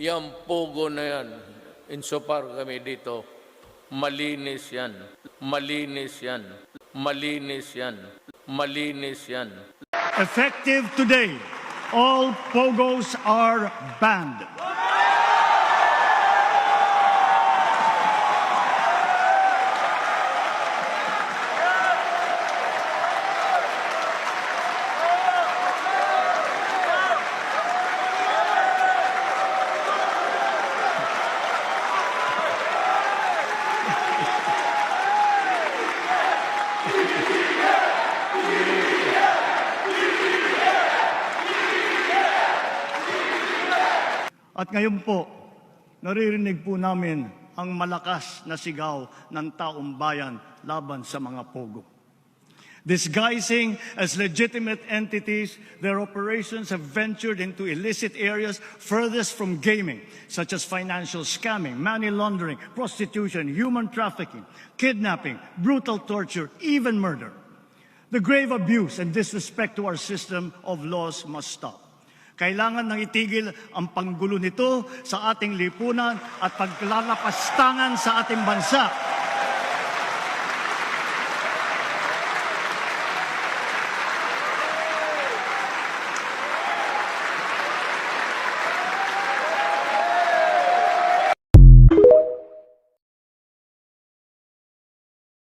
Yung pogo na yan, insofar kami dito, malinis yan. Malinis yan. Malinis yan. Malinis yan. Effective today, all pogos are banned. At ngayon po, naririnig po namin ang malakas na sigaw ng taong bayan laban sa mga pogo. Disguising as legitimate entities, their operations have ventured into illicit areas furthest from gaming, such as financial scamming, money laundering, prostitution, human trafficking, kidnapping, brutal torture, even murder. The grave abuse and disrespect to our system of laws must stop. Kailangan nang itigil ang panggulo nito sa ating lipunan at paglalapastangan sa ating bansa